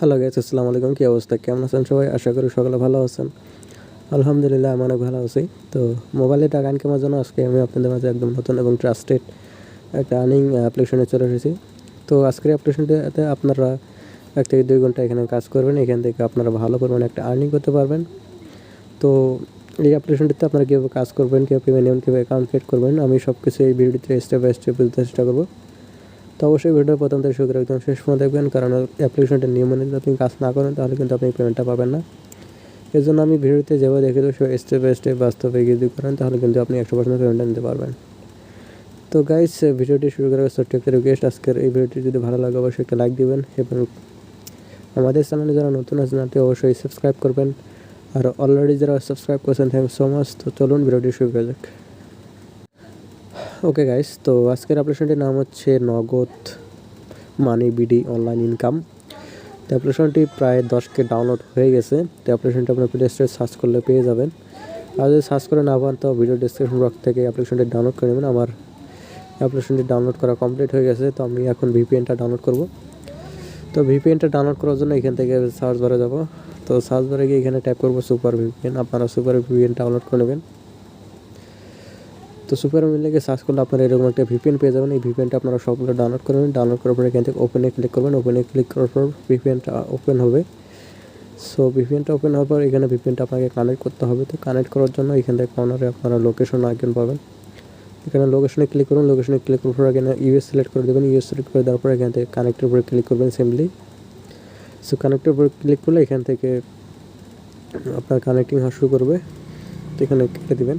Hello guys আসসালামু আলাইকুম, কী অবস্থা? কেমন আছেন সবাই? আশা করি সকলে ভালো আছেন। আলহামদুলিল্লাহ, আমি অনেক ভালো আছি। তো মোবাইলে টাকা ইনকামের জন্য আজকে আমি আপনাদের মাঝে একদম নতুন এবং ট্রাস্টেড একটা আর্নিং অ্যাপ্লিকেশনে চলে এসেছি। তো আজকের অ্যাপ্লিকেশনটাতে আপনারা এক থেকে দুই ঘণ্টা এখানে কাজ করবেন। এখান থেকে আপনারা ভালো পরিমাণে একটা আর্নিং করতে পারবেন। তো এই অ্যাপ্লিকেশনটিতে আপনারা কীভাবে কাজ করবেন, কীভাবে পেমেন্ট কীভাবে অ্যাকাউন্ট ক্রিয়েট করবেন, আমি সব কিছু এই ভিডিওটিতে স্টেপ বাই স্টেপ বুঝতে চেষ্টা করব। তো অবশ্যই ভিডিও প্রথম থেকে শুরু করে একদম শেষ পর্যন্ত দেখবেন, কারণ অ্যাপ্লিকেশনটা নিয়ম মেনে আপনি কাজ না করেন, তাহলে কিন্তু আপনি পেমেন্টটা পাবেন না। এর জন্য আমি ভিডিওতে যেভাবে দেখে দেবো স্টেপ বাই স্টেপ বাস্তবে যদি করেন, তাহলে কিন্তু আপনি একশো পার্সেন্ট পেমেন্টটা নিতে পারবেন। তো গাইস ভিডিওটি শুরু করার ছোট্ট একটা রিকোয়েস্ট আজকের এই ভিডিওটি যদি ভালো লাগে, অবশ্যই একটা লাইক দিবেন এবং আমাদের চ্যানেলে যারা নতুন আছেন তাতে অবশ্যই সাবস্ক্রাইব করবেন। আর অলরেডি যারা সাবস্ক্রাইব করেছেন থ্যাংক সো মাচ তো চলুন ভিডিওটি শুরু করা যাক। ওকে গাইস তো আজকের অ্যাপ্লিকেশনটির নাম হচ্ছে নগদ মানি বিডি অনলাইন ইনকাম তো অ্যাপ্লিকেশনটি প্রায় দশকে ডাউনলোড হয়ে গেছে। তো অ্যাপ্লিকেশনটি আপনার প্লে স্টোরে সার্চ করলে পেয়ে যাবেন। আর যদি সার্চ করে না পান, তো ভিডিও ডিসক্রিপশন বক্স থেকে অ্যাপ্লিকেশনটি ডাউনলোড করে নেবেন। আমার অ্যাপ্লিকেশনটি ডাউনলোড করা কমপ্লিট হয়ে গেছে। তো আমি এখন ভিপিএনটা ডাউনলোড করব। তো ভিপিএনটা ডাউনলোড করার জন্য এখান থেকে সার্চ বারে যাব। তো সার্চ বারে গিয়ে এখানে ট্যাপ করব সুপার ভিপিএন আপনারা সুপার ভিপিএন ডাউনলোড করে নেবেন। তো সুপার মিলেকে সার্চ করলে আপনারা এরকম একটা ভিপিএন পেয়ে যাবেন। এই ভিপিএনটা আপনারা সবগুলো ডাউনলোড করবেন ডাউনলোড করার পরে এখান থেকে ওপেনে ক্লিক করবেন। ওপেনে ক্লিক করার পর ভিপিএনটা ওপেন হবে। সো ভিপিএনটা ওপেন হওয়ার পর এখানে ভিপিএনটা আপনাকে কানেক্ট করতে হবে। তো কানেক্ট করার জন্য এখান থেকে কর্নারে আপনারা লোকেশন আইকন পাবেন। এখানে লোকেশনে ক্লিক করুন। লোকেশনে ক্লিক করার পর এখানে ইউএস সিলেক্ট করে দেবেন। ইউএস সিলেক্ট করে দেওয়ার পর এখান থেকে কানেক্টের উপরে ক্লিক করবেন সিম্পলি সো কানেক্টের উপরে ক্লিক করলে এখান থেকে আপনার কানেক্টিং হওয়া শুরু করবে। তো এখানে কেটে দেবেন।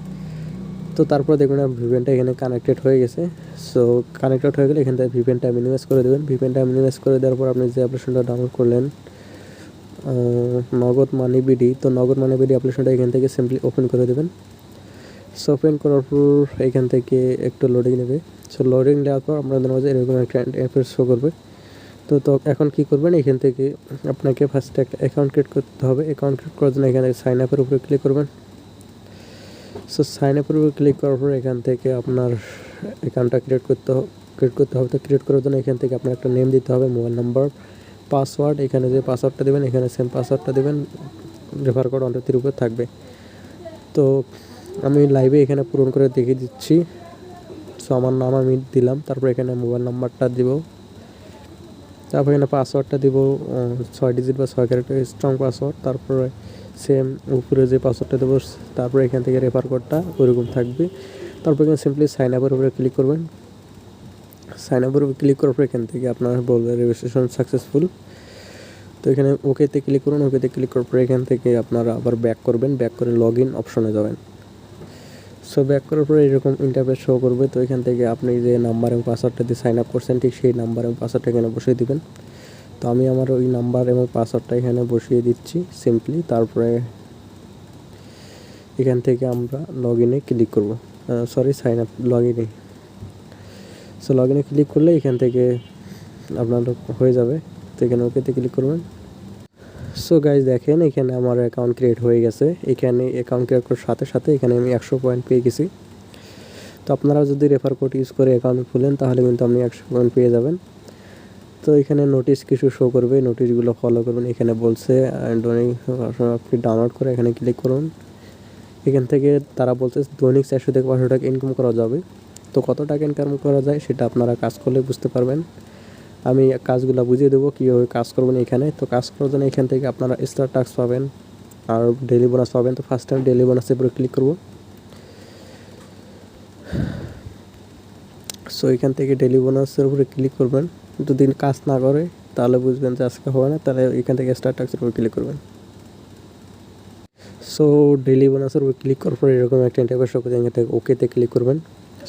তো তারপর দেখবেন ভিপিএনটা এখানে কানেক্টেড হয়ে গেছে। সো কানেক্টেড হয়ে গেলে এখান থেকে ভিপিএনটা মিনিমাইজ করে দেবেন। ভিপিএনটা মিনিমাইজ করে দেওয়ার পর আপনি যে অ্যাপ্লিকেশনটা ডাউনলোড করলেন নগদ মানি বিডি তো নগদ মানি বিডি অ্যাপ্লিকেশনটা এখান থেকে সিম্পলি ওপেন করে দেবেন। সো ওপেন করার পর এখান থেকে একটু লোডিং নেবে। সো লোডিং নেওয়ার পর আপনাদের মাঝে এরকম একটা অ্যাপের শো করবে। তো তো এখন কী করবেন? এখান থেকে আপনাকে ফার্স্টে একটা অ্যাকাউন্ট ক্রিয়েট করতে হবে। অ্যাকাউন্ট ক্রিয়েট করার জন্য এখানে সাইন আপের উপরে ক্লিক করবেন। সো সাইন আপের উপরে ক্লিক করার পর এখান থেকে আপনার অ্যাকাউন্টটা ক্রিয়েট করতে ক্রিয়েট করতে হবে। তো ক্রিয়েট করার জন্য এখান থেকে আপনার একটা নেম দিতে হবে মোবাইল নাম্বার পাসওয়ার্ড এখানে যে পাসওয়ার্ডটা দেবেন, এখানে সেম পাসওয়ার্ডটা দেবেন। রেফার কোড অন্ততির উপরে থাকবে। তো আমি লাইভে এখানে পূরণ করে দেখিয়ে দিচ্ছি। সো আমার নাম আমি দিলাম, তারপর এখানে মোবাইল নাম্বারটা দিব। তারপর এখানে পাসওয়ার্ডটা দিব ছয় ডিজিট বা ছয় ক্যারেক্টার স্ট্রং পাসওয়ার্ড তারপরে সেম উপরে যে পাসওয়ার্ডটা দেবো তারপরে এখান থেকে রেফার কোডটা ওইরকম থাকবে। তারপর এখানে সিম্পলি সাইন আপের উপরে ক্লিক করবেন। সাইন আপের উপরে ক্লিক করার পর এখান থেকে আপনার বলবে রেজিস্ট্রেশন সাকসেসফুল তো এখানে ওকেতে ক্লিক করুন। ওকেতে ক্লিক করার পর এখান থেকে আপনারা আবার ব্যাক করবেন। ব্যাক করে লগ ইন অপশনে যাবেন। সো ব্যাক করার পরে এরকম ইন্টারফেস শো করবে। তো এখান থেকে আপনি যে নাম্বার এবং পাসওয়ার্ডটা দিয়ে সাইন আপ করছেন, ঠিক সেই নাম্বার এবং পাসওয়ার্ডটা এখানে বসিয়ে দিবেন। তো আমি আমার ওই নাম্বার এবং পাসওয়ার্ডটা এখানে বসিয়ে দিচ্ছি সিম্পলি তারপরে এখান থেকে আমরা লগ ইনে ক্লিক করব। সরি সাইন আপ লগ ইনে সো লগ ইনে ক্লিক করলে এখান থেকে আপনার হয়ে যাবে। তো এখানে ওকেতে ক্লিক করবেন। সো গাইজ দেখেন এখানে আমার অ্যাকাউন্ট ক্রিয়েট হয়ে গেছে। এখানে অ্যাকাউন্ট ক্রিয়েট করার সাথে সাথে এখানে আমি একশো পয়েন্ট পেয়ে গেছি। তো আপনারা যদি রেফার কোড ইউজ করে অ্যাকাউন্ট খুলেন, তাহলে কিন্তু আপনি একশো পয়েন্ট পেয়ে যাবেন। তো এখানে নোটিশ কিছু শো করবে নোটিশগুলো ফলো করবেন এখানে বলছে আপনি ডাউনলোড করে এখানে ক্লিক করুন। এখান থেকে তারা বলছে, দৈনিক চারশো থেকে পাঁচশো টাকা ইনকাম করা যাবে। তো কত টাকা ইনকাম করা যায় সেটা আপনারা কাজ করলে বুঝতে পারবেন। আমি কাজগুলো বুঝিয়ে দেবো, কীভাবে কাজ করবেন এখানে। তো কাজ করার জন্য এখান থেকে আপনারা স্টার টাস্ক পাবেন, আর ডেলি বোনাস পাবেন। তো ফার্স্ট টাইম ডেলি বোনাসের উপরে ক্লিক করব। সো এখান থেকে ডেলি বোনাসের উপরে ক্লিক করবেন। যদি কাজ না করে, তাহলে বুঝবেন যে আজকে হবে না, তাহলে এখান থেকে স্টার টাক্সের উপর ক্লিক করবেন। সো ডেলি বোনাসের উপর ক্লিক করার পর এরকম একটা ইন্টারভিউ শো এখান থেকে ওকেতে ক্লিক করবেন।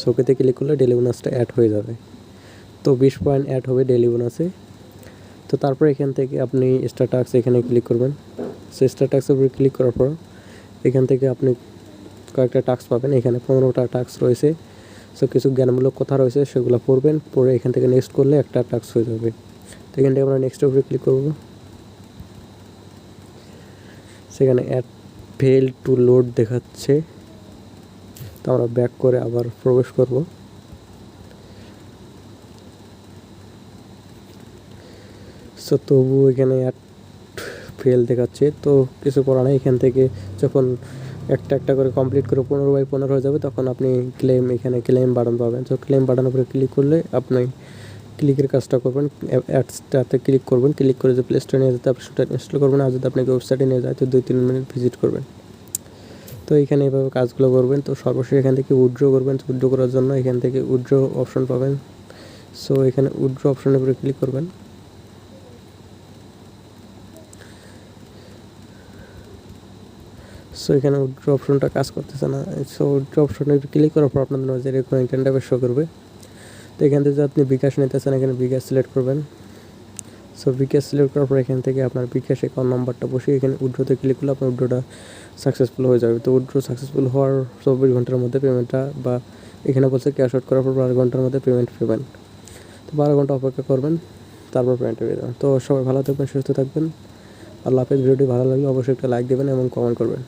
সো ওকেতে ক্লিক করলে ডেলি বোনাসটা অ্যাড হয়ে যাবে। তো বিশ পয়েন্ট অ্যাড হবে ডেলি বোনাসে তো তারপর এখান থেকে আপনি স্টার টাক্স এখানে ক্লিক করবেন। সো স্টার টাক্সের উপরে ক্লিক করার পর এখান থেকে আপনি কয়েকটা টাক্স পাবেন। এখানে পনেরোটা টাক্স রয়েছে। সো কিছু জ্ঞানমূলক কথা রয়েছে, সেগুলো পড়বেন, পড়ে এখান থেকে নেক্সট করলে একটা টাক্স হয়ে যাবে। তো এখান থেকে আমরা নেক্সটের উপরে ক্লিক করব। সেখানে অ্যাড ফেল টু লোড দেখাচ্ছে। তো আমরা ব্যাক করে আবার প্রবেশ করব। সো তবু এখানে অ্যাড ফেল দেখাচ্ছে। তো কিছু করার নেই, এখান থেকে যখন একটা একটা করে কমপ্লিট করে পনেরো বাই পনেরো হয়ে যাবে, তখন আপনি ক্লেম এখানে ক্লেম বাটন পাবেন। তো ক্লেম বাটনের উপরে ক্লিক করলে আপনি ক্লিকের কাজটা করবেন অ্যাডসটাতে ক্লিক করবেন ক্লিক করে যে প্লে স্টোরে নিয়ে যেতে আপনি সেটা ইনস্টল করবেন, আর যদি আপনাকে ওয়েবসাইটে নিয়ে যায়, তো দুই তিন মিনিট ভিজিট করবেন। তো এখানে এভাবে কাজগুলো করবেন, তো সর্বশেষ এখান থেকে উইড্রো করবেন। উইড্রো করার জন্য এখান থেকে উইড্রো অপশন পাবেন। সো এখানে উইড্রো অপশনের উপরে ক্লিক করবেন। সো এখানে উইড্রো অপশনটা কাজ করতেছে না। সো উইড্রো অপশনে ক্লিক করার পর আপনাদের মাঝে এরকম একটা শো করবে। তো এখান থেকে আপনি বিকাশ নিতে চান এখানে বিকাশ সিলেক্ট করবেন। সো বিকাশ সিলেক্ট করার পর এখান থেকে আপনার বিকাশ অ্যাকাউন্ট নাম্বারটা বসে এখানে উইড্রোতে ক্লিক করলে আপনার উইড্রোটা সাকসেসফুল হয়ে যাবে। তো উইড্রো সাকসেসফুল হওয়ার চব্বিশ ঘণ্টার মধ্যে পেমেন্টটা বা এখানে বলছে ক্যাশ আউট করার পর বারো ঘণ্টার মধ্যে পেমেন্ট পেবেন। তো বারো ঘণ্টা অপেক্ষা করবেন, তারপর পেমেন্ট পেয়ে যাবেন তো সবাই ভালো থাকবেন, সুস্থ থাকবেন। আল্লাহ হাফেজ। ভিডিওটি ভালো লাগলে অবশ্যই একটা লাইক দেবেন এবং কমেন্ট করবেন।